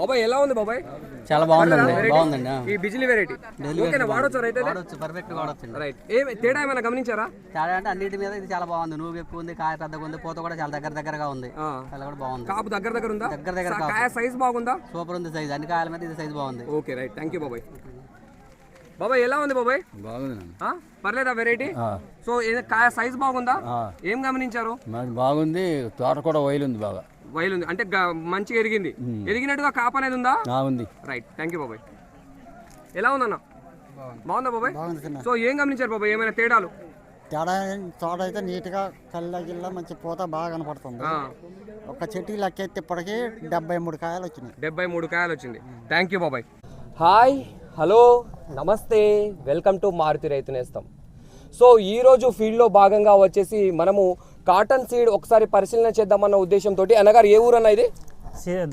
బాబాయ్ ఎలా ఉంది బాబాయ్? చాలా బాగుందండి? బాగుందండి ఆ. ఈ బిజిలీ వెరైటీ ఓకేనా వాడొచ్చు రైట్ వాడొచ్చు పర్ఫెక్ట్ వాడొచ్చు రైట్ ఏం తేడా ఏమైనా గమనించారా? తేడా అంటే అన్నిటి మీద ఇది చాలా బాగుంది. నువ్వు ఎక్కువ ఉంది కాయ పెద్దగా ఉంది పూత కూడా చాలా దగ్గర దగ్గరగా ఉంది. ఆ. చాలా కూడా బాగుంది. కాపు దగ్గర దగ్గర ఉందా? దగ్గర దగ్గర. కాయ సైజ్ బాగుందా? సూపర్ ఉంది సైజ్ అన్ని కాయల మీద ఇది సైజ్ బాగుంది. ఓకే రైట్ థ్యాంక్ యూ బాబాయ్. బాబాయ్ ఎలా ఉంది బాబాయ్? బాగుంది ఆ? పర్లేదా వెరైటీ సో ఇది కాయ సైజ్ బాగుందా? ఏం గమనించారు? మరి బాగుంది తోట కూడా వైల్ ఉంది బాగా. వైల్ ఉంది. అంటే మంచిగా ఎరిగింది. ఎరిగినట్టుగా కాపు అనేది ఉందా? ఉంది. రైట్. థ్యాంక్ యూ బాబాయ్. ఎలా ఉందన్న? బాగుందా. బాబాయ్? సో ఏం గమనించారు బాబాయ్? ఏమైనా తేడాలు? తేడా తోట అయితే నీట్గా కళ్ళ గిల్ల మంచి పూత బాగా కనపడుతుంది. ఒక చెట్టు లెక్కెత్తే ఇప్పటికీ డెబ్బై మూడు కాయలు వచ్చినాయి. డెబ్బై మూడు కాయలు వచ్చింది. థ్యాంక్ యూ బాబాయ్. హాయ్. హలో. నమస్తే. వెల్కమ్ టు మారుతి రైతు నేస్తం. సో ఈరోజు ఫీల్డ్లో భాగంగా వచ్చేసి మనము కాటన్ సీడ్ ఒకసారి పరిశీలన చేద్దామన్న ఉద్దేశంతో అనగారు ఏ ఊరన్నా ఇది?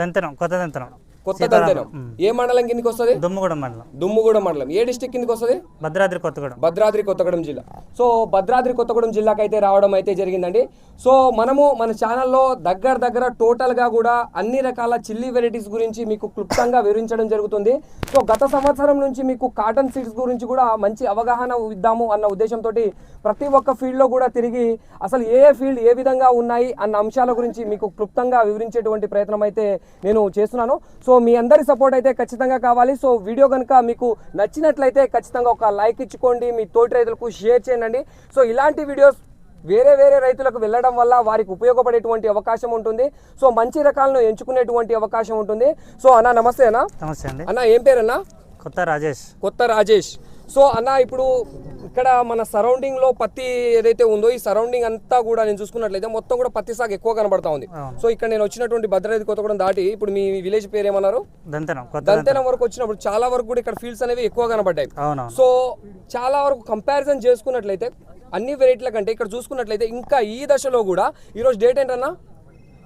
దంతనం కొత్త దంతనం. కొత్త దంతెనం ఏ మండలం కిందకి వస్తుంది? దుమ్మగూడెం మండలం. దుమ్ముగూడ మండలం. ఏ డిస్టిక్ కిందకి వస్తుంది? భద్రాద్రి కొత్తగూడెం. భద్రాద్రి కొత్తగూడెం జిల్లా. సో భద్రాద్రి కొత్తగూడెం జిల్లాకి అయితే రావడం అయితే జరిగిందండి. సో మనము మన ఛానల్లో దగ్గర దగ్గర టోటల్గా కూడా అన్ని రకాల చిల్లీ వెరైటీస్ గురించి మీకు క్లుప్తంగా వివరించడం జరుగుతుంది. సో గత సంవత్సరం నుంచి మీకు కాటన్ సీడ్స్ గురించి కూడా మంచి అవగాహన ఇద్దాము అన్న ఉద్దేశంతో ప్రతి ఒక్క ఫీల్డ్లో కూడా తిరిగి అసలు ఏ ఏ ఫీల్డ్ ఏ విధంగా ఉన్నాయి అన్న అంశాల గురించి మీకు క్లుప్తంగా వివరించేటువంటి ప్రయత్నం అయితే నేను చేస్తున్నాను. సో మీ అందరి సపోర్ట్ అయితే ఖచ్చితంగా కావాలి. సో వీడియో కనుక మీకు నచ్చినట్లయితే ఖచ్చితంగా ఒక లైక్ ఇచ్చుకోండి. మీ తోటి రైతులకు షేర్ చేయండి. సో ఇలాంటి వీడియోస్ వేరే వేరే రైతులకు వెళ్ళడం వల్ల వారికి ఉపయోగపడేటువంటి అవకాశం ఉంటుంది. సో మంచి రకాలను ఎంచుకునేటువంటి అవకాశం ఉంటుంది. సో అన్న నమస్తే అన్న. నమస్తే అండి. అన్న ఏం పేరన్నా? కొత్త రాజేష్. కొత్త రాజేష్. సో అన్న ఇప్పుడు ఇక్కడ మన సరౌండింగ్లో పత్తి ఏదైతే ఉందో ఈ సరౌండింగ్ అంతా కూడా నేను చూసుకున్నట్లయితే మొత్తం కూడా పత్తి సాగు ఎక్కువ కనబడతా ఉంది. సో ఇక్కడ నేను వచ్చినటువంటి భద్రాద్రి కొత్తగూడెం దాటి ఇప్పుడు మీ విలేజ్ పేరు ఏమన్నారు దంతెనం. కొత్త వరకు వచ్చినప్పుడు చాలా వరకు కూడా ఇక్కడ ఫీల్డ్స్ అనేవి ఎక్కువ కనబడ్డాయి. సో చాలా వరకు కంపారిజన్ చేసుకున్నట్లయితే అన్ని వెరైటీల కంటే ఇక్కడ చూసుకున్నట్లయితే ఇంకా ఈ దశలో కూడా ఈరోజు డేట్ ఏంటన్నా?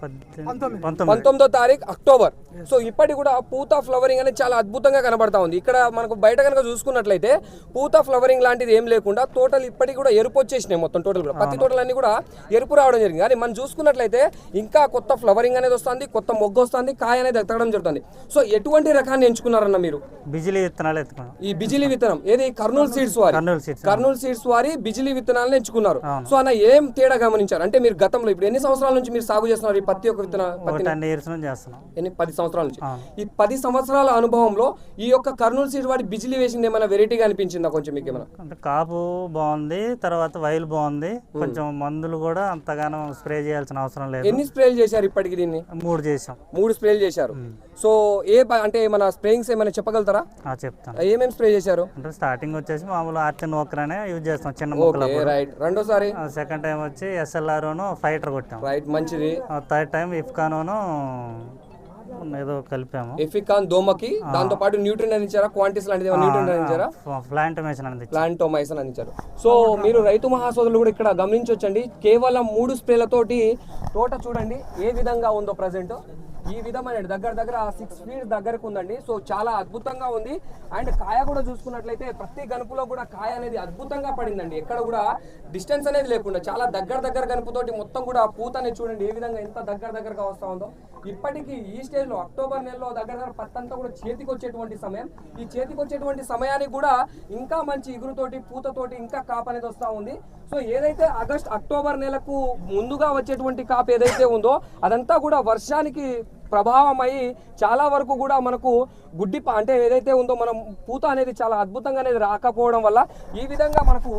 పంతొమ్మిది. తారీఖు అక్టోబర్. సో ఇప్పటి కూడా పూత ఫ్లవరింగ్ అనేది చాలా అద్భుతంగా కనబడతా ఉంది. ఇక్కడ మనకు బయట కనుక చూసుకున్నట్లయితే పూత ఫ్లవరింగ్ లాంటిది ఏం లేకుండా టోటల్ ఇప్పటికి కూడా ఎరుపు వచ్చేసినాయి మొత్తం టోటల్ కూడా. పత్తి తోటలన్నీ కూడా ఎరుపు రావడం జరిగింది. కానీ మనం చూసుకున్నట్లయితే ఇంకా కొత్త ఫ్లవరింగ్ అనేది వస్తుంది కొత్త మొగ్గ వస్తుంది కాయ అనేది ఎత్తడం జరుగుతుంది. సో ఎటువంటి రకాన్ని ఎంచుకున్నారన్న మీరు? బిజిలీ విత్తనాలు ఎత్తుకున్నాం. ఈ బిజిలీ విత్తనం ఏది? కర్నూలు సీడ్స్ వారి. కర్నూలు సీడ్స్ వారి బిజిలీ విత్తనాలను ఎంచుకున్నారు. సో అన్న ఏం తేడా గమనించారు? అంటే మీరు గతంలో ఇప్పుడు ఎన్ని సంవత్సరాల నుంచి మీరు సాగు చేస్తున్నారు ఈ పత్తి యొక్క విత్తన ఒక పత్తిని టెన్ ఇయర్స్ నుంచి చేస్తున్నాం. ఎన్ని? పది సంవత్సరాల నుంచి. ఈ పది సంవత్సరాల అనుభవంలో ఈ యొక్క కర్నూలు సీడ్ వాడి బిజిలీ వేసింది ఏమైనా వెరైటీగా అనిపించిందా కొంచెం మీకు ఏమైనా? అంటే కాపు బాగుంది తర్వాత వైల్ బాగుంది. కొంచెం మందులు కూడా అంతగానో స్ప్రే చేయాల్సిన అవసరం లేదు. ఎన్ని స్ప్రేలు చేశారు ఇప్పటికి దీన్ని? మూడు చేసాం మూడు స్ప్రేలు చేశారు. సో ఏ అంటే మన స్ప్రేయింగ్స్ ఏమైనా చెప్పగలుగుతారా? ఆ, చెప్తాను. ఏమేమి స్ప్రే చేశారు? అంటే స్టార్టింగ్ వచ్చేసి మామూలు ఆర్టిన్ ఓకరనే యూజ్ చేస్తాం చిన్న మొక్కలప్పుడు రైట్ రెండోసారి? సెకండ్ టైం వచ్చి ఎస్ఎల్ఆర్ను ఫైటర్ కొట్టాం. రైట్ మంచిది. థర్డ్ టైం ఇఫ్కానోను ఏదో కలిపాము. ఎఫికాన్ దోమకి దాంతో పాటు న్యూట్రిన్ అందించారా? క్వాంటిటీస్ లాంటిది న్యూట్రిన్ అందించారా? ప్లాంట్ మేషన్ అనేది ప్లాంటోమైసన్ అందించారు. సో మీరు రైతు మహాసోదరులు కూడా ఇక్కడ గమనించవచ్చండి కేవలం మూడు స్ప్రేలతోటి తోట చూడండి ఏ విధంగా ఉందో ప్రజెంట్ ఈ విధమైన దగ్గర దగ్గర సిక్స్ ఫీట్ దగ్గరకు ఉందండి. సో చాలా అద్భుతంగా ఉంది. అండ్ కాయ కూడా చూసుకున్నట్లయితే ప్రతి గనుపులో కూడా కాయ అనేది అద్భుతంగా పడిందండి. ఎక్కడ కూడా డిస్టెన్స్ అనేది లేకుండా చాలా దగ్గర దగ్గర గనుపుతోటి మొత్తం కూడా పూత అనేది చూడండి ఏ విధంగా ఎంత దగ్గర దగ్గరగా వస్తూ ఉందో. ఇప్పటికీ ఈ స్టేజ్లో అక్టోబర్ నెలలో దగ్గర దగ్గర పత్తంతా కూడా చేతికి వచ్చేటువంటి సమయం. ఈ చేతికి వచ్చేటువంటి సమయానికి కూడా ఇంకా మంచి ఇగురుతోటి పూతతోటి ఇంకా కాపు అనేది వస్తూ ఉంది. సో ఏదైతే ఆగస్ట్ అక్టోబర్ నెలకు ముందుగా వచ్చేటువంటి కాపు ఏదైతే ఉందో అదంతా కూడా వర్షానికి ప్రభావం అయ్యి చాలా వరకు కూడా మనకు గుడ్డి అంటే ఏదైతే ఉందో మనం పూత అనేది చాలా అద్భుతంగా అనేది రాకపోవడం వల్ల ఈ విధంగా మనకు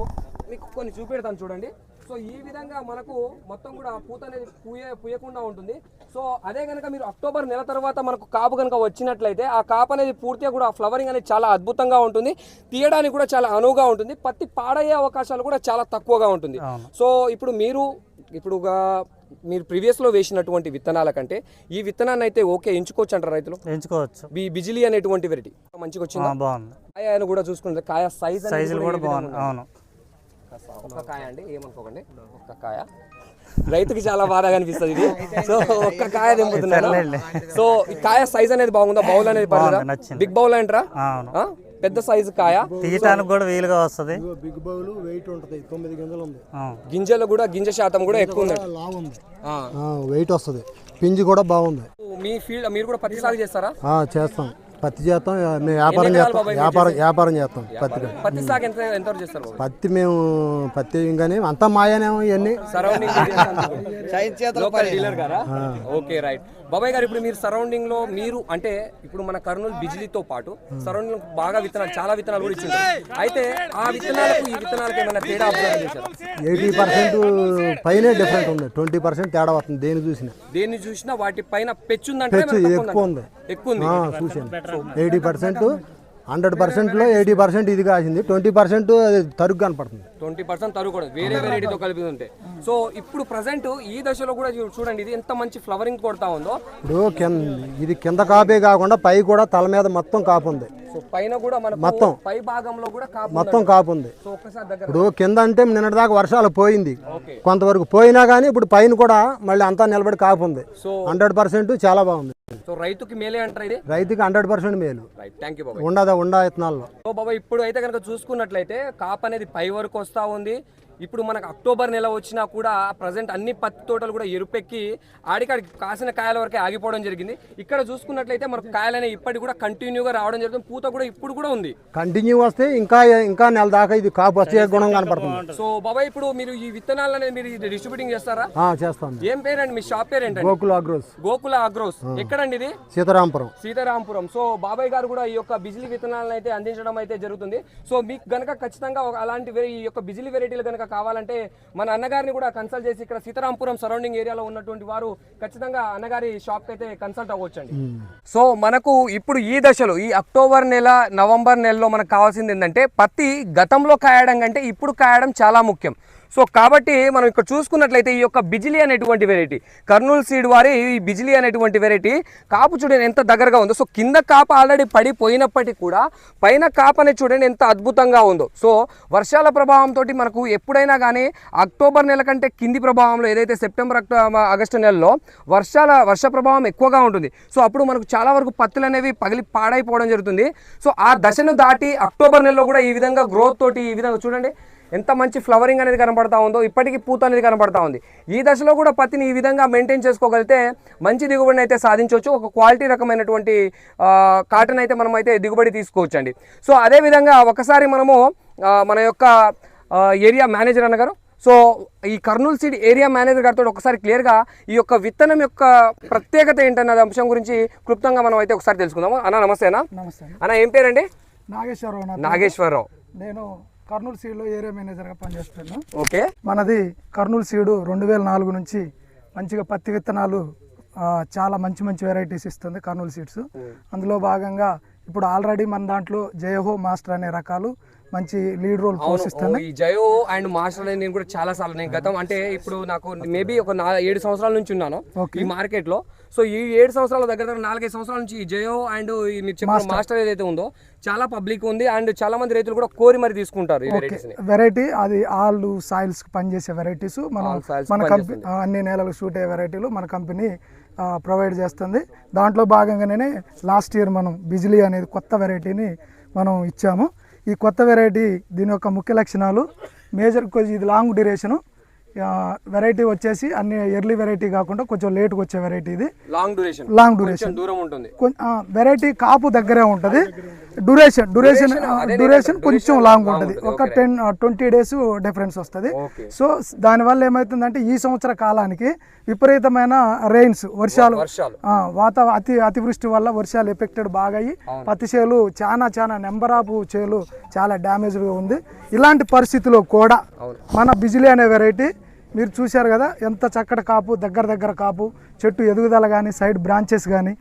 మీకు కొన్ని చూపెడతాను చూడండి. సో ఈ విధంగా మనకు మొత్తం కూడా పూత అనేది పూయ పూయకుండా ఉంటుంది. సో అదే కనుక మీరు అక్టోబర్ నెల తర్వాత మనకు కాపు కనుక వచ్చినట్లయితే ఆ కాపు అనేది పూర్తిగా కూడా ఫ్లవరింగ్ అనేది చాలా అద్భుతంగా ఉంటుంది. తీయడానికి కూడా చాలా అనువుగా ఉంటుంది. పత్తి పాడయ్యే అవకాశాలు కూడా చాలా తక్కువగా ఉంటుంది. సో ఇప్పుడు మీరు ఇప్పుడు మీరు ప్రీవియస్లో వేసినటువంటి విత్తనాల కంటే ఈ విత్తనాన్ని అయితే ఓకే ఎంచుకోవచ్చు అంటారు రైతులు? ఎంచుకోవచ్చు. బి బిజిలీ అనేటువంటి వెరైటీ. మంచిగా ఆ, వచ్చిందా బాగుంది. కాయ అని కూడా చూసుకుంటే కాయ సైజ్ సైజులు కూడా బాగుంది. అవును. ఒక్క కాయ అండి ఏమనుకోకండి. ఒక్క కాయ రైతుకి చాలా బాధగా అనిపిస్తుంది ఇది. సో ఒక్క కాయ దింపుతున్నాను సర్లేండి. సో ఈ కాయ సైజ్ అనేది బాగుందా? బౌల్ అనేది. బిగ్ బౌల్ అంటారా? ఆ, అవును. ఆ? పెద్ద సైజు కాయ. తీయటానికి కూడా వీలుగా వస్తుంది. బిగ్ బౌల్ వెయిట్ ఉంటుంది తొమ్మిది గింజలు ఉంది. గింజలు కూడా గింజ శాతం కూడా ఎక్కువ ఉంది లావు ఉంది. ఆ. వెయిట్ వస్తుంది. పింజి కూడా బాగుంది. మీ ఫీల్డ్ మీరు కూడా పత్తి సాగు చేస్తారా? ఆ, చేస్తాం. పత్తి చేస్తాం మేము వ్యాపారం చేస్తాం వ్యాపారం వ్యాపారం చేస్తాం పత్తి పత్తి సాగు ఎంత ఎంతవరకు చేస్తారు బాబాయ్? పత్తి మేము పత్తి కానీ అంతా మాయనేమో ఇవన్నీ. సరౌండింగ్ లోకల్ డీలర్ గారా? ఓకే రైట్ బాబాయ్ గారు ఇప్పుడు మీరు సరౌండింగ్లో మీరు అంటే ఇప్పుడు మన కర్నూలు బిజిలీతో పాటు సరౌండింగ్లో బాగా విత్తనాలు చాలా విత్తనాలు కూడా ఇచ్చింటారు అయితే ఆ విత్తనాలకు ఈ విత్తనాలకు ఏమైనా తేడా అబ్జర్వ్ చేశారు? ఎయిటీ పర్సెంట్ పైనే డిఫరెంట్ ఉంది. ట్వంటీ పర్సెంట్ తేడా వస్తుంది దేని చూసినా. దేన్ని చూసినా వాటి పైన పెచ్చుందంటే పెచ్చు ఎక్కువ? ఉంది. ఎక్కువ ఉంది ఆ, చూశాను. ఎయిటీ పర్సెంట్ హండ్రెడ్ పర్సెంట్లో ఎయిటీ పర్సెంట్ ఇది కాసింది ట్వంటీ పర్సెంట్ తరుగు కనపడుతుంది. ట్వంటీ పర్సెంట్ తరుగు కూడా వేరే వెరైటీతో కలిపి ఉంటే. సో ఇప్పుడు ప్రజెంట్ ఈ దశలో కూడా చూడండి ఇది ఎంత మంచి ఫ్లవరింగ్ కొడతా ఉందో. ఇప్పుడు ఇది కింద కాపే కాకుండా పై కూడా తల మీద మొత్తం కాపు ఉంది. సో పైన కూడా మొత్తం. పై భాగంలో కూడా కాపు మొత్తం కాపు ఉంది. సో ఒక్కసారి దగ్గర ఇప్పుడు కింద అంటే నిన్నటిదాకా వర్షాలు పోయింది. ఓకే. కొంతవరకు పోయినా కానీ ఇప్పుడు పైన కూడా మళ్ళీ అంతా నిలబడి కాపు ఉంది. సో హండ్రెడ్ పర్సెంట్ చాలా బాగుంది. సో రైతుకి మేలే అంటారు ఇది? రైతుకి హండ్రెడ్ పర్సెంట్ మేలు. థ్యాంక్ యూ ఉండదా ఉండా విత్తనాల్లో సో బాబా ఇప్పుడు అయితే కనుక చూసుకున్నట్లయితే కాప్ అనేది పై వరకు వస్తూ ఉంది. ఇప్పుడు మనకు అక్టోబర్ నెల వచ్చినా కూడా ప్రజెంట్ అన్ని పత్తి తోటలు కూడా ఎరుపెక్కి ఆడికాడికి కాసిన కాయల వరకే ఆగిపోవడం జరిగింది. ఇక్కడ చూసుకున్నట్లయితే మనకు కాయలు అనేవి ఇప్పటికి కూడా కంటిన్యూగా రావడం జరుగుతుంది. పూత కూడా ఇప్పుడు కూడా ఉంది. కంటిన్యూ వస్తే ఇంకా ఇంకా నెల దాకా ఇది కాపు వచ్చే గుణం కనపడుతుంది. సో బాబాయ్ ఇప్పుడు మీరు ఈ విత్తనాలు అనేది మీరు డిస్ట్రిబ్యూటింగ్ చేస్తారా? చేస్తాం ఏం పేరండి? మీ షాప్ పేరేంటండి? గోకుల్ అగ్రోస్. గోకుల అగ్రోస్. ఎక్కడండి ఇది? సీతారాంపురం. సీతారాంపురం. సో బాబాయ్ గారు కూడా ఈ యొక్క బిజిలీ విత్తనాలను అయితే అందించడం అయితే జరుగుతుంది. సో మీకు గనక ఖచ్చితంగా ఒక అలాంటి వెరై- ఈ యొక్క బిజిలీ వెరైటీలు గనక కావాలంటే మన అన్నగారిని కూడా కన్సల్ట్ చేసి ఇక్కడ సీతారాంపురం సరౌండింగ్ ఏరియాలో ఉన్నటువంటి వారు ఖచ్చితంగా అన్నగారి షాప్ అయితే కన్సల్ట్ అవ్వచ్చండి. సో మనకు ఇప్పుడు ఈ దశలో ఈ అక్టోబర్ నెల నవంబర్ నెలలో మనకు కావాల్సింది ఏంటంటే పత్తి గతంలో కాయడం కంటే ఇప్పుడు కాయడం చాలా ముఖ్యం. సో కాబట్టి మనం ఇక్కడ చూసుకున్నట్లయితే ఈ యొక్క బిజిలీ అనేటువంటి వెరైటీ కర్నూలు సీడ్ వారి ఈ బిజిలీ అనేటువంటి వెరైటీ కాపు చూడండి ఎంత దగ్గరగా ఉందో. సో కింద కాపు ఆల్రెడీ పడిపోయినప్పటికీ కూడా పైన కాపు అనేది చూడండి ఎంత అద్భుతంగా ఉందో. సో వర్షాల ప్రభావంతో మనకు ఎప్పుడైనా కానీ అక్టోబర్ నెల కంటే కింది ప్రభావంలో ఏదైతే సెప్టెంబర్ అక్టోబర్ ఆగస్టు నెలలో వర్షాల వర్ష ప్రభావం ఎక్కువగా ఉంటుంది. సో అప్పుడు మనకు చాలా వరకు పత్తులు అనేవి పగిలి పాడైపోవడం జరుగుతుంది. సో ఆ దశను దాటి అక్టోబర్ నెలలో కూడా ఈ విధంగా గ్రోత్ తోటి ఈ విధంగా చూడండి. ఎంత మంచి ఫ్లవరింగ్ అనేది కనబడతా ఉందో ఇప్పటికీ పూత అనేది కనబడతా ఉంది. ఈ దశలో కూడా పత్తిని ఈ విధంగా మెయింటైన్ చేసుకోగలిగితే మంచి దిగుబడిని అయితే సాధించవచ్చు. ఒక క్వాలిటీ రకమైనటువంటి కాటన్ అయితే మనం అయితే దిగుబడి తీసుకోవచ్చు అండి సో అదేవిధంగా ఒకసారి మనము మన యొక్క ఏరియా మేనేజర్ అన్నగారు సో ఈ కర్నూలు సీడ్ ఏరియా మేనేజర్ గారితో ఒకసారి క్లియర్గా ఈ యొక్క విత్తనం యొక్క ప్రత్యేకత ఏంటన్నది అంశం గురించి క్లుప్తంగా మనం అయితే ఒకసారి తెలుసుకుందాము. అన్న నమస్తే అన్న. నమస్తే అన్న. ఏం పేరండి? నాగేశ్వరరావు. నాగేశ్వరరావు. నేను కర్నూలు సీడ్లో ఏరియా మేనేజర్గా పనిచేస్తున్నాను. ఓకే. మనది కర్నూలు సీడు రెండు వేల నాలుగు నుంచి మంచిగా పత్తి విత్తనాలు చాలా మంచి మంచి వెరైటీస్ ఇస్తుంది కర్నూలు సీడ్స్. అందులో భాగంగా ఇప్పుడు ఆల్రెడీ మన దాంట్లో జయహో మాస్టర్ అనే రకాలు మంచి లీడ్ రోల్ పోషిస్తుంది ఈ జయో అండ్ మాస్టర్ అనేది నేను కూడా చాలా సార్లు నేను గతం అంటే ఇప్పుడు నాకు మేబీ ఒక ఏడు సంవత్సరాల నుంచి ఉన్నాను ఈ మార్కెట్లో సో ఈ ఏడు సంవత్సరాల దగ్గర దగ్గర నాలుగైదు సంవత్సరాల నుంచి ఈ జయో అండ్ ఈ మీరు చెప్పిన మాస్టర్ ఏదైతే ఉందో చాలా పబ్లిక్ ఉంది అండ్ చాలా మంది రైతులు కూడా కోరి మరి తీసుకుంటారు వెరైటీ అది ఆల్ సాయిల్స్ పనిచేసే వెరైటీస్ మనం మన కంపెనీ అన్ని నేలలకు సూట్ అయ్యే వెరైటీలు మన కంపెనీ ప్రొవైడ్ చేస్తుంది. దాంట్లో భాగంగానే లాస్ట్ ఇయర్ మనం బిజిలీ అనేది కొత్త వెరైటీని మనం ఇచ్చాము. ఈ కొత్త వెరైటీ దీని యొక్క ముఖ్య లక్షణాలు మేజర్ కొంచెం ఇది లాంగ్ డ్యూరేషను వెరైటీ వచ్చేసి అన్ని ఎర్లీ వెరైటీ కాకుండా కొంచెం లేట్గా వచ్చే వెరైటీ ఇది. లాంగ్ డ్యూరేషన్ లాంగ్ డ్యూరేషన్ దూరం ఉంటుంది. వెరైటీ కాపు దగ్గరే ఉంటుంది. డ్యూరేషన్ డ్యూరేషన్ డ్యూరేషన్ కొంచెం లాంగ్ ఉంటుంది. ఒక టెన్ ట్వంటీ డేస్ డిఫరెన్స్ వస్తుంది. సో దానివల్ల ఏమవుతుందంటే ఈ సంవత్సర కాలానికి విపరీతమైన రెయిన్స్ వర్షాలు వర్షాలు. ఆ, వాత అతి అతివృష్టి వల్ల వర్షాలు ఎఫెక్టెడ్ బాగా అయ్యి పత్తి చేలు చాలా చాలా నెంబర్ ఆఫ్ చేలు చాలా డ్యామేజ్గా ఉంది. ఇలాంటి పరిస్థితిలో కూడా మన బిజిలీ అనే వెరైటీ మీరు చూశారు కదా ఎంత చక్కటి కాపు దగ్గర దగ్గర కాపు చెట్టు ఎదుగుదల కానీ సైడ్ బ్రాంచెస్ కానీ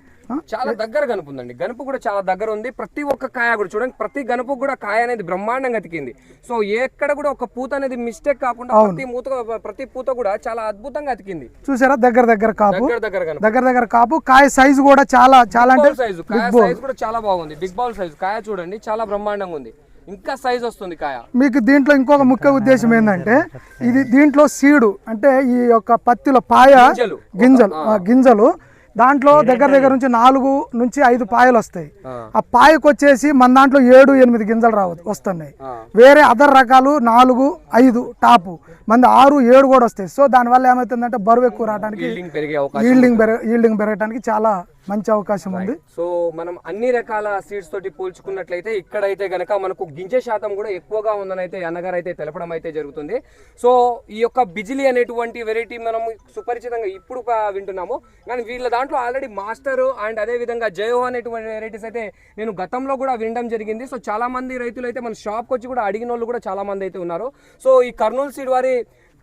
చాలా దగ్గర గనుపు ఉందండి. గనుపు కూడా చాలా దగ్గర ఉంది. ప్రతి ఒక్క కాయ కూడా చూడండి ప్రతి గనుపు కూడా కాయ అనేది బ్రహ్మాండంగా అతికింది. సో ఎక్కడ కూడా ఒక పూత అనేది మిస్టేక్ కాకుండా ప్రతి మూత ప్రతి పూత కూడా చాలా అద్భుతంగా అతికింది. చూసారా దగ్గర దగ్గర కాపు. దగ్గర దగ్గర దగ్గర కాపు. కాయ సైజు కూడా చాలా చాలా అంటే సైజు కాయ సైజ్ కూడా చాలా బాగుంది. బిగ్ బాల్ సైజ్ కాయ చూడండి చాలా బ్రహ్మాండంగా ఉంది. ఇంకా సైజ్ వస్తుంది కాయ. మీకు దీంట్లో ఇంకొక ముఖ్య ఉద్దేశం ఏంటంటే ఇది దీంట్లో సీడు అంటే ఈ యొక్క పత్తిలో పాయ గింజలు. గింజలు ఆ, గింజలు. దాంట్లో దగ్గర దగ్గర నుంచి నాలుగు నుంచి ఐదు పాయలు వస్తాయి. ఆ. పాయకు వచ్చేసి మన దాంట్లో ఏడు ఎనిమిది గింజలు రావు వస్తున్నాయి. వేరే అదర్ రకాలు నాలుగు ఐదు టాపు. మంది ఆరు ఏడు కూడా వస్తాయి. సో దానివల్ల ఏమవుతుందంటే బరువు ఎక్కువ రావడానికి ఈల్డింగ్ ఈల్డింగ్ పెరగడానికి చాలా మంచి అవకాశం ఉంది. సో మనం అన్ని రకాల సీడ్స్ తోటి పోల్చుకున్నట్లయితే ఇక్కడైతే గనక మనకు గింజ శాతం కూడా ఎక్కువగా ఉందని అయితే అన్నగారు అయితే తెలపడం అయితే జరుగుతుంది. సో ఈ యొక్క బిజిలీ అనేటువంటి వెరైటీ మనం సుపరిచితంగా ఇప్పుడు వింటున్నాము. కానీ వీళ్ళ దాంట్లో ఆల్రెడీ మాస్టర్ అండ్ అదే విధంగా జయో అనేటువంటి వెరైటీస్ అయితే నేను గతంలో కూడా వినడం జరిగింది. సో చాలా మంది రైతులు అయితే మన షాప్కి వచ్చి కూడా అడిగిన వాళ్ళు కూడా చాలా మంది అయితే ఉన్నారు. సో ఈ కర్నూలు సీడ్ వారి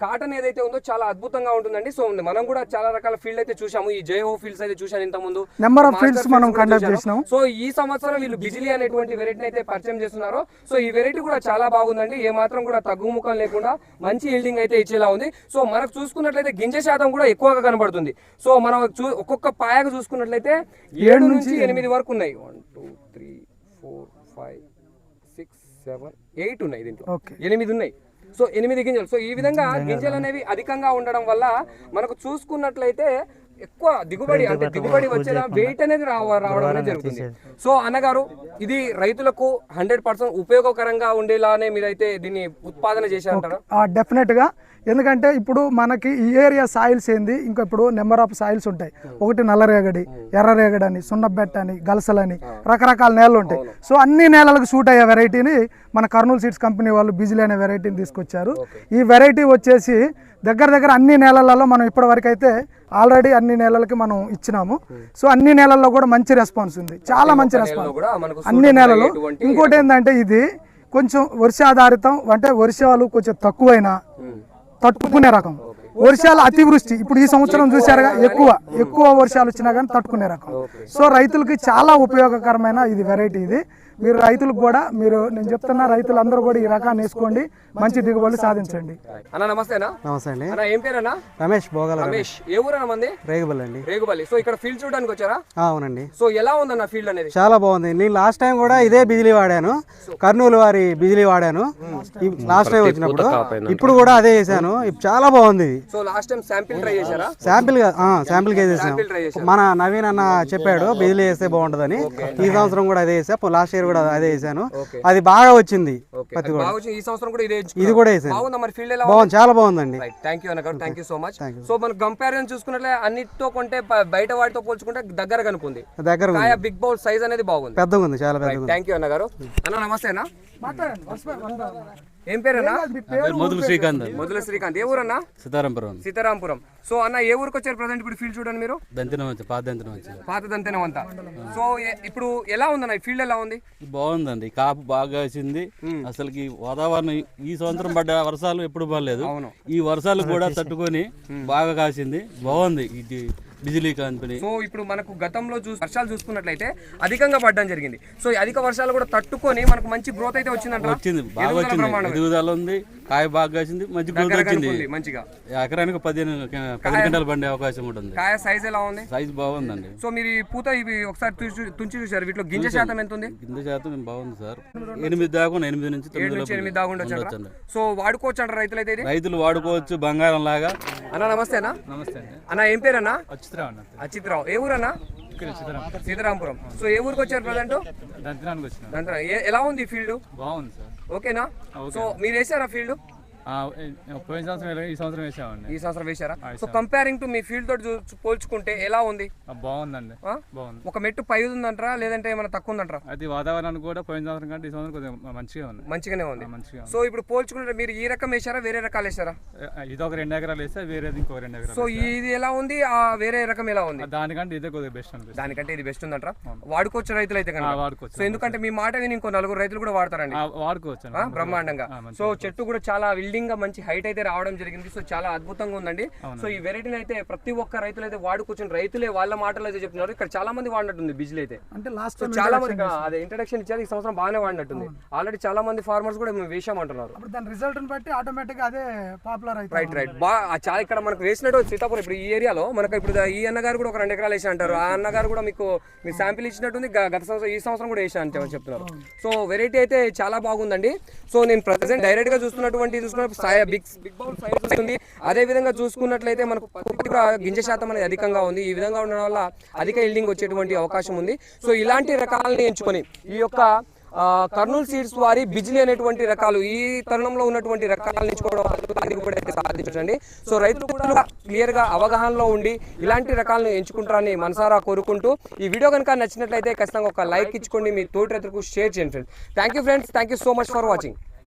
కాటన్ ఏదైతే ఉందో చాలా అద్భుతంగా ఉంటుందండి. సో మనం కూడా చాలా రకాల ఫీల్డ్ అయితే చూసాము ఈ జయహో ఫీల్డ్స్ అయితే చూసాను ఇంత ముందు నెంబర్ ఆఫ్ ఫీల్డ్స్ మనం కండక్ట్ చేసినాం. సో ఈ సంవత్సరం వీళ్ళు బిజిలీ అనేటువంటి వెరైటీని అయితే పరిచయం చేస్తున్నారు. సో ఈ వెరైటీ కూడా చాలా బాగుందండి. ఏ మాత్రం కూడా తగ్గుముఖం లేకుండా మంచి హీల్డింగ్ అయితే ఇచ్చేలా ఉంది. సో మనకు చూసుకున్నట్లయితే గింజ శాతం కూడా ఎక్కువగా కనబడుతుంది. సో మనం చూ ఒక్కొక్క పాయకు చూసుకున్నట్లయితే ఏడు నుంచి ఎనిమిది వరకు ఉన్నాయి. One two three four five six seven eight ఉన్నాయి దీంట్లో. ఎనిమిది ఉన్నాయి. సో ఎనిమిది గింజలు. సో ఈ విధంగా గింజలు అనేవి అధికంగా ఉండడం వల్ల మనకు చూసుకున్నట్లయితే ఎక్కువ దిగుబడి అంటే దిగుబడి వచ్చేలా వెయిట్ అనేది రావ రావడం అనేది జరుగుతుంది. సో అన్నగారు ఇది రైతులకు హండ్రెడ్ పర్సెంట్ ఉపయోగకరంగా ఉండేలానే మీరైతే దీన్ని ఉత్పాదన చేశారంటారా? డెఫినెట్గా ఎందుకంటే ఇప్పుడు మనకి ఈ ఏరియా సాయిల్స్ ఏంది? ఇంకా ఇప్పుడు నెంబర్ ఆఫ్ సాయిల్స్ ఉంటాయి. ఒకటి నల్లరేగడి ఎర్రరేగడి అని సున్నబెట్ట అని గలసలని రకరకాల నేలలు ఉంటాయి. సో అన్ని నేలలకు సూట్ అయ్యే వెరైటీని మన కర్నూలు సీడ్స్ కంపెనీ వాళ్ళు బిజిలీ అనే వెరైటీని తీసుకొచ్చారు. ఈ వెరైటీ వచ్చేసి దగ్గర దగ్గర అన్ని నేలలలో మనం ఇప్పటివరకు అయితే ఆల్రెడీ అన్ని నేలలకి మనం ఇచ్చినాము. సో అన్ని నేలల్లో కూడా మంచి రెస్పాన్స్ ఉంది. చాలా మంచి రెస్పాన్స్. అన్ని నెలలు. ఇంకోటి ఏంటంటే ఇది కొంచెం వర్షాధారితం అంటే వర్షాలు కొంచెం తక్కువైనా తట్టుకునే రకం. వర్షాలు అతివృష్టి. ఇప్పుడు ఈ సంవత్సరం చూసారుగా ఎక్కువ ఎక్కువ వర్షాలు వచ్చినా కానీ తట్టుకునే రకం. సో రైతులకి చాలా ఉపయోగకరమైన ఇది వెరైటీ ఇది. మీరు రైతులకు కూడా మీరు నేను చెప్తున్నా రైతులందరూ కూడా ఈ రకాన్ని వేసుకోండి. మంచి దిగుబడులు సాధించండి. అన్న నమస్తేనా నమస్తే అండి. అన్న ఏం పేరన్నా? రమేష్ భోగల రమేష్. ఏ ఊరన్నా మంది? రేగుబల్ అండి. రేగుబల్లి. సో ఇక్కడ ఫీల్డ్ చూడడానికి వచ్చారా? అవునండి. సో ఎలా ఉందన్న ఫీల్డ్ అనేది? చాలా బాగుంది. నేను లాస్ట్ టైం కూడా ఇదే బిజిలీ వాడాను. కర్నూలు వారి బిజిలీ వాడాను. లాస్ట్ టైం వచ్చినప్పుడు. ఇప్పుడు కూడా అదే చేశాను. ఇప్పుడు చాలా బాగుంది ఇది. So last time sample try చేశారా? శాంపిల్ శాంపిల్గా చేసాం. శాంపిల్ ట్రై చేశారు? మన నవీన్ అన్న చెప్పాడు బిజిలీ వేస్తే బాగుంటుందని. ఈ సంవత్సరం కూడా అదే వేసా లాస్ట్ ఇయర్ కూడా అదే వేసాను అది బాగా వచ్చింది పత్తి కూడా. ఈ సంవత్సరం కూడా ఇదే ఇది కూడా వేసాను. బాగుందా మరి? ఫీల్డ్ ఎలా బాగుంది చాలా బాగుందండి. రైట్ థ్యాంక్ యూ అన్న thank you so much so మనం కంపారిజన్ చూసుకున్నట్లే అన్నిటితో కొంటే బయట వాటితో పోల్చుకుంటే దగ్గర కనుకుంది దగ్గర కాయ బిగ్ బౌల్ సైజ్ అనేది బాగుంది. పెద్దగా ఉంది చాలా పెద్దగా థ్యాంక్ యూ అన్న గారు అన్న నమస్తే అన్న. ఏం పేరు అన్న మొదలు శ్రీకాంత్ మొదల శ్రీకాంత్. ఏ ఊరన్నా? సీతారాంపురం. సీతారాంపురం. సో అన్న ఏ ఊరికి వచ్చారు ప్రజెంట్ ఇప్పుడు ఫీల్డ్ చూడండి మీరు? దంతినం వచ్చి పాత దంతినం వచ్చి పాతదంతేనే అంతా సో ఇప్పుడు ఎలా ఉందన్న ఈ ఫీల్డ్ ఎలా ఉంది? బాగుందండి. కాపు బాగా వచ్చింది అసలుకి వాతావరణం ఈ- సంవత్సరం పడ్డ వర్షాలు ఎప్పుడు పడలేదు. అవును. ఈ వర్షాలు కూడా తట్టుకొని బాగా కాసింది. బాగుంది. ఇది బిజిలీ కంపెనీ సో ఇప్పుడు మనకు గతంలో చూ వర్షాలు చూసుకున్నట్లయితే అధికంగా పడడం జరిగింది. సో అధిక వర్షాలు కూడా తట్టుకొని మనకు మంచి గ్రోత్ అయితే వచ్చిందంట. వచ్చింది. బాగా వచ్చింది. ఎదుగుదల ఉంది. కాయ బాగా కాసింది మంచి గ్రోత్ వచ్చింది. మంచిగా. ఎకరానికి పదిహేను పది గంటలు పండే అవకాశం ఉంది కాయ సైజ్ ఎలా ఉంది? సైజ్ బాగుందండి. సో మీరు ఈ పూత ఇవి ఒకసారి తుంచి- తుంచి చూసారు వీటిలో గింజ శాతం ఎంత ఉంది? కింద శాతం బాగుంది సార్. ఎనిమిది దాకా. ఎనిమిది నుంచి ఏడు తొమ్మిది నుంచి ఎనిమిది దాకా. సో వాడుకోవచ్చు అంటారు రైతులు అయితే ఇది? రైతులు వాడుకోవచ్చు బంగారం లాగా. అన్న నమస్తే అన్న. నమస్తే అండి. అన్న ఏం పేరు అన్న? అన్న. అచిత్రావు ఏ ఊరన్నా ఇక్కడ చిత్రం సీతారాంపురం. సో ఏ ఊరికి వచ్చారు ప్రజెంట్? ఎలా ఉంది ఈ ఫీల్డ్? బాగుంది సార్. ఓకేనా? సో మీరు వేసారా ఫీల్డ్? పోయిన సంవత్సరం వేయలేదు, ఈ సంవత్సరం వేసామండి ఈ సంవత్సరం వేశారా? సో కంపేరింగ్ టు మీ ఫీల్డ్ తోటి పోల్చుకుంటే ఎలా ఉంది? బాగుందండి? బాగుంది. ఒక మెట్టు పై ఉందంటారా లేదంటే ఏమైనా తక్కువ ఉందంటారా? అది వాతావరణానికి కూడా పోయిన సంవత్సరం కంటే ఈ సంవత్సరం కొద్దిగా మంచిగా ఉంది. మంచిగానే ఉంది. మంచిగా ఉంది. సో ఇప్పుడు పోల్చుకుంటే మీరు ఈ రకం వేశారా? వేరే రకాలు వేశారా? ఇది ఒక రెండు ఎకరాలు వేస్తే వేరేది ఇంకో రెండు ఎకరాలు సో ఇది ఎలా ఉంది? ఆ వేరే రకం ఎలా ఉంది? దానికంటే ఇదే కొద్దిగా బెస్ట్ అనిపిస్తుంది. దానికంటే ఇది బెస్ట్ ఉందంటారా? వాడుకోవచ్చు రైతులు అయితే కనుక. వాడుకోవచ్చు. సో ఎందుకంటే మీ మాట విని ఇంకో నలుగురు రైతులు కూడా వాడతారండి. వాడుకోవచ్చు. బ్రహ్మాండంగా. సో చెట్టు కూడా చాలా విల్డింగ్ గా మంచి హైట్ అయితే రావడం జరిగింది. సో చాలా అద్భుతంగా ఉందండి. సో ఈ వెరైటీని అయితే ప్రతి ఒక్క రైతులు అయితే వాడుకొచ్చిన రైతులే వాళ్ళ మాటలు అయితే చెప్తున్నారు ఇక్కడ చాలా మంది వాడినట్టుంది బిజిల్ అయితే. అంటే లాస్ట్ చాలా మంది అదే ఇంట్రడక్షన్ ఇచ్చారు. ఈ సంవత్సరం బాగానే వాడినట్టుంది. ఆల్రెడీ చాలా మంది ఫార్మర్స్ కూడా మేము వేసామంటున్నారు అప్పుడు దాని రిజల్ట్ బట్టి ఆటోమేటిక్గా అదే పాపులర్ రైట్ రైట్ బా చాలా ఇక్కడ మనకు వేసినట్టు సీతాపురం ఇప్పుడు ఈ ఏరియాలో మనకు ఇప్పుడు ఈ అన్నగారు కూడా ఒక రెండు ఎకరాలు వేసి అంటారు. ఆ అన్నగారు కూడా మీకు మీ శాంపిల్ ఇచ్చినట్టుంది. గత సంవత్సరం ఈ సంవత్సరం కూడా వేసా అని చెప్తున్నారు. సో వెరైటీ అయితే చాలా బాగుందండి. సో నేను ప్రజెంట్ డైరెక్ట్గా చూస్తున్నటువంటి చూసుకున్న బిగ్ బిగ్ బౌల్ సైజ్ వస్తుంది అదే విధంగా చూసుకున్నట్లయితే మనకు పత్తి కూడా గింజ శాతం అనేది అధికంగా ఉంది. ఈ విధంగా ఉండడం వల్ల అధిక ఇల్డింగ్ వచ్చేటువంటి అవకాశం ఉంది. సో ఇలాంటి రకాలని ఎంచుకొని ఈ యొక్క కర్నూలు సీడ్స్ వారి బిజిలీ అనేటువంటి రకాలు ఈ తరుణంలో ఉన్నటువంటి రకాలను ఎంచుకోవడం దిగుబడి అయితే సాధించండి. సో రైతులు కూడా క్లియర్గా అవగాహనలో ఉండి ఇలాంటి రకాలను ఎంచుకుంటారని మనసారా కోరుకుంటూ ఈ వీడియో కనుక నచ్చినట్లయితే ఖచ్చితంగా ఒక లైక్ ఇచ్చుకోండి. మీ తోటి రైతులకు షేర్ చేయండి friends. Thank you friends thank you so much for watching